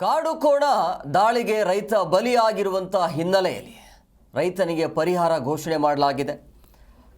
ಕಾಡು ಕೋಣ ದಾಳಿಗೆ ರೈತ ಬಲಿಯಾಗಿರುವಂಥ ಹಿನ್ನೆಲೆಯಲ್ಲಿ ರೈತನಿಗೆ ಪರಿಹಾರ ಘೋಷಣೆ ಮಾಡಲಾಗಿದೆ.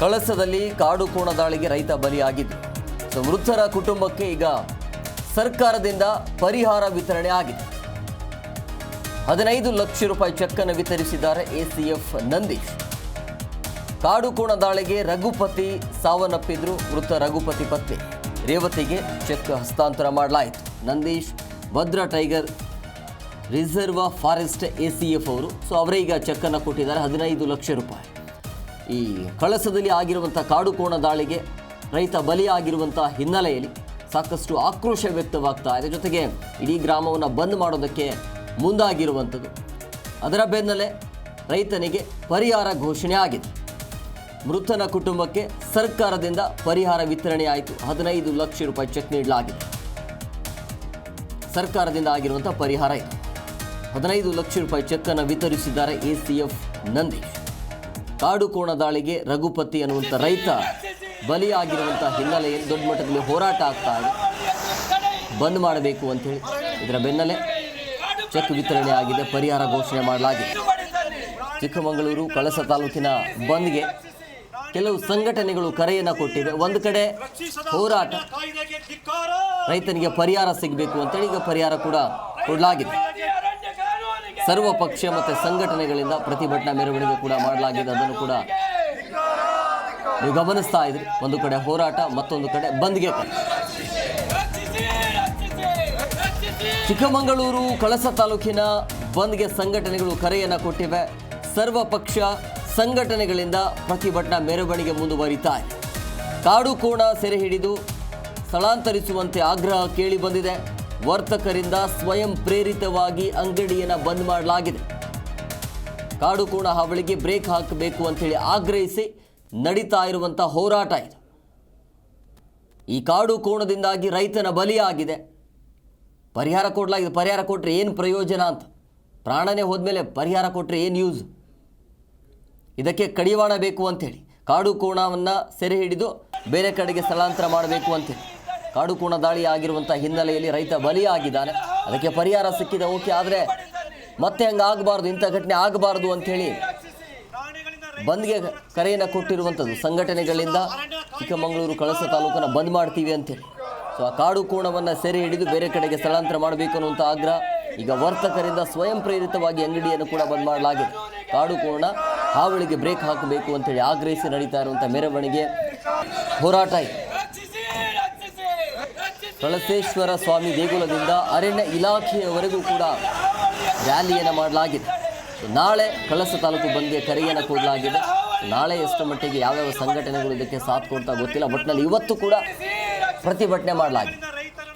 ಕಳಸದಲ್ಲಿ ಕಾಡುಕೋಣ ದಾಳಿಗೆ ರೈತ ಬಲಿಯಾಗಿದ್ದು, ಸೊ ಮೃತರ ಕುಟುಂಬಕ್ಕೆ ಈಗ ಸರ್ಕಾರದಿಂದ ಪರಿಹಾರ ವಿತರಣೆ ಆಗಿದೆ. ಹದಿನೈದು ಲಕ್ಷ ರೂಪಾಯಿ ಚೆಕ್ ಅನ್ನು ವಿತರಿಸಿದ್ದಾರೆ ಎಸಿಎಫ್ ನಂದೀಶ್. ಕಾಡುಕೋಣ ದಾಳಿಗೆ ರಘುಪತಿ ಸಾವನ್ನಪ್ಪಿದ್ರು ಮೃತ ರಘುಪತಿ ಪತ್ನಿ ರೇವತಿಗೆ ಚೆಕ್ ಹಸ್ತಾಂತರ ಮಾಡಲಾಯಿತು. Nandish, Bhadra tiger reserve forest A C F ಅವರು. ಸೊ ಅವರೇ ಈಗ ಚೆಕ್ಕನ್ನು ಕೊಟ್ಟಿದ್ದಾರೆ, ಹದಿನೈದು ಲಕ್ಷ ರೂಪಾಯಿ. ಈ ಕಳಸದಲ್ಲಿ ಆಗಿರುವಂಥ ಕಾಡು ಕೋಣ ದಾಳಿಗೆ ರೈತ ಬಲಿಯಾಗಿರುವಂಥ ಹಿನ್ನೆಲೆಯಲ್ಲಿ ಸಾಕಷ್ಟು ಆಕ್ರೋಶ ವ್ಯಕ್ತವಾಗ್ತಾ ಇದೆ. ಜೊತೆಗೆ ಇಡೀ ಗ್ರಾಮವನ್ನು ಬಂದ್ ಮಾಡೋದಕ್ಕೆ ಮುಂದಾಗಿರುವಂಥದ್ದು. ಅದರ ಬೆನ್ನಲ್ಲೇ ರೈತನಿಗೆ ಪರಿಹಾರ ಘೋಷಣೆ ಆಗಿದೆ. ಮೃತನ ಕುಟುಂಬಕ್ಕೆ ಸರ್ಕಾರದಿಂದ ಪರಿಹಾರ ವಿತರಣೆ ಆಯಿತು. ಹದಿನೈದು ಲಕ್ಷ ರೂಪಾಯಿ ಚೆಕ್ ನೀಡಲಾಗಿದೆ. ಸರ್ಕಾರದಿಂದ ಆಗಿರುವಂಥ ಪರಿಹಾರ ಇದು. ಹದಿನೈದು ಲಕ್ಷ ರೂಪಾಯಿ ಚೆಕ್ ಅನ್ನು ವಿತರಿಸಿದ್ದಾರೆ ಎಸಿಎಫ್ ನಂದೀಶ್. ಕಾಡು ಕೋಣ ದಾಳಿಗೆ ರಘುಪತಿ ಅನ್ನುವಂಥ ರೈತ ಬಲಿಯಾಗಿರುವಂಥ ಹಿನ್ನೆಲೆಯಲ್ಲಿ ದೊಡ್ಡ ಮಟ್ಟದಲ್ಲಿ ಹೋರಾಟ ಆಗ್ತಾ ಇದೆ. ಬಂದ್ ಮಾಡಬೇಕು ಅಂತೇಳಿ ಇದರ ಬೆನ್ನಲ್ಲೇ ಚೆಕ್ ವಿತರಣೆ ಆಗಿದೆ, ಪರಿಹಾರ ಘೋಷಣೆ ಮಾಡಲಾಗಿದೆ. ಚಿಕ್ಕಮಗಳೂರು, ಕಳಸ ತಾಲೂಕಿನ ಬಂದ್ಗೆ ಕೆಲವು ಸಂಘಟನೆಗಳು ಕರೆಯನ್ನು ಕೊಟ್ಟಿವೆ. ಒಂದು ಕಡೆ ಹೋರಾಟ, ರೈತನಿಗೆ ಪರಿಹಾರ ಸಿಗಬೇಕು ಅಂತೇಳಿ ಈಗ ಪರಿಹಾರ ಕೂಡ ಕೊಡಲಾಗಿದೆ. ಸರ್ವ ಪಕ್ಷ ಮತ್ತು ಸಂಘಟನೆಗಳಿಂದ ಪ್ರತಿಭಟನಾ ಮೆರವಣಿಗೆ ಕೂಡ ಮಾಡಲಾಗಿದೆ. ಅದನ್ನು ಕೂಡ ನೀವು ಗಮನಿಸ್ತಾ ಇದ್ರಿ. ಒಂದು ಕಡೆ ಹೋರಾಟ, ಮತ್ತೊಂದು ಕಡೆ ಬಂದ್ಗೆ ಚಿಕ್ಕಮಗಳೂರು, ಕಳಸ ತಾಲೂಕಿನ ಬಂದ್ಗೆ ಸಂಘಟನೆಗಳು ಕರೆಯನ್ನು ಕೊಟ್ಟಿವೆ. ಸರ್ವ ಪಕ್ಷ ಸಂಘಟನೆಗಳಿಂದ ಪ್ರತಿಭಟನಾ ಮೆರವಣಿಗೆ ಮುಂದುವರಿತಾ ಕಾಡು ಕೋಣ ಸೆರೆ ಹಿಡಿದು ಸ್ಥಳಾಂತರಿಸುವಂತೆ ಆಗ್ರಹ ಕೇಳಿ ಬಂದಿದೆ. ವರ್ತಕರಿಂದ ಸ್ವಯಂ ಪ್ರೇರಿತವಾಗಿ ಅಂಗಡಿಯನ್ನು ಬಂದ್ ಮಾಡಲಾಗಿದೆ. ಕಾಡು ಕೋಣ ಹಾವಳಿಗೆ ಬ್ರೇಕ್ ಹಾಕಬೇಕು ಅಂತೇಳಿ ಆಗ್ರಹಿಸಿ ನಡೀತಾ ಇರುವಂಥ ಹೋರಾಟ ಇದು. ಈ ಕಾಡು ಕೋಣದಿಂದಾಗಿ ರೈತನ ಬಲಿಯಾಗಿದೆ ಪರಿಹಾರ ಕೊಡಲಾಗಿದೆ ಪರಿಹಾರ ಕೊಟ್ಟರೆ ಏನು ಪ್ರಯೋಜನ ಅಂತ. ಪ್ರಾಣನೇ ಹೋದ್ಮೇಲೆ ಪರಿಹಾರ ಕೊಟ್ಟರೆ ಏನು ಯೂಸ್ ಇದಕ್ಕೆ ಕಡಿವಾಣ ಬೇಕು ಅಂಥೇಳಿ. ಕಾಡು ಕೋಣವನ್ನು ಸೆರೆ ಹಿಡಿದು ಬೇರೆ ಕಡೆಗೆ ಸ್ಥಳಾಂತರ ಮಾಡಬೇಕು ಅಂತೇಳಿ ಕಾಡು ಕೋಣ ದಾಳಿ ಆಗಿರುವಂಥ ಹಿನ್ನೆಲೆಯಲ್ಲಿ ರೈತ ಬಲಿಯಾಗಿದ್ದಾನೆ. ಅದಕ್ಕೆ ಪರಿಹಾರ ಸಿಕ್ಕಿದೆ, ಓಕೆ, ಆದರೆ ಮತ್ತೆ ಹಂಗೆ ಆಗಬಾರ್ದು, ಇಂಥ ಘಟನೆ ಆಗಬಾರ್ದು ಅಂಥೇಳಿ ಬಂದ್ಗೆ ಕರೆಯನ್ನು ಕೊಟ್ಟಿರುವಂಥದ್ದು ಸಂಘಟನೆಗಳಿಂದ ಚಿಕ್ಕಮಗಳೂರು ಕಳಸ ತಾಲೂಕನ್ನ ಬಂದ್ ಮಾಡ್ತೀವಿ ಅಂತೇಳಿ ಸೊ ಆ ಕಾಡು ಕೋಣವನ್ನು ಸೆರೆ ಹಿಡಿದು ಬೇರೆ ಕಡೆಗೆ ಸ್ಥಳಾಂತರ ಮಾಡಬೇಕು ಅನ್ನುವಂಥ ಆಗ್ರಹ ಈಗ ವರ್ತಕರಿಂದ ಸ್ವಯಂ ಪ್ರೇರಿತವಾಗಿ ಅಂಗಡಿಯನ್ನು ಕೂಡ ಬಂದ್ ಮಾಡಲಾಗಿದೆ. ಕಾಡು ಕೋಣ ಹಾವಳಿಗೆ ಬ್ರೇಕ್ ಹಾಕಬೇಕು ಅಂತೇಳಿ ಆಗ್ರಹಿಸಿ ನಡೀತಾ ಇರುವಂಥ ಮೆರವಣಿಗೆ ಹೋರಾಟ ಕಳಸೇಶ್ವರ ಸ್ವಾಮಿ ದೇಗುಲದಿಂದ ಅರಣ್ಯ ಇಲಾಖೆಯವರೆಗೂ ಕೂಡ ರ್ಯಾಲಿಯನ್ನು ಮಾಡಲಾಗಿದೆ. ನಾಳೆ ಕಳಸ ತಾಲೂಕು ಬಂದ್ಗೆ ಕರೆಯನ್ನು ಕೊಡಲಾಗಿದೆ. ನಾಳೆ ಎಷ್ಟು ಮಟ್ಟಿಗೆ ಯಾವ್ಯಾವ ಸಂಘಟನೆಗಳು ಇದಕ್ಕೆ ಸಾಥ್ ಕೊಡ್ತಾ ಗೊತ್ತಿಲ್ಲ. ಒಟ್ಟಿನಲ್ಲಿ ಇವತ್ತು ಕೂಡ ಪ್ರತಿಭಟನೆ ಮಾಡಲಾಗಿದೆ.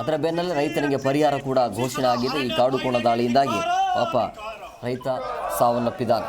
ಅದರ ಬೆನ್ನಲ್ಲೇ ರೈತನಿಗೆ ಪರಿಹಾರ ಕೂಡ ಘೋಷಣೆ ಆಗಿದೆ. ಈ ಕಾಡು ಕೋಣ ದಾಳಿಯಿಂದಾಗಿ ಪಾಪ ರೈತ ಸಾವನ್ನಪ್ಪಿದ್ದಾನೆ.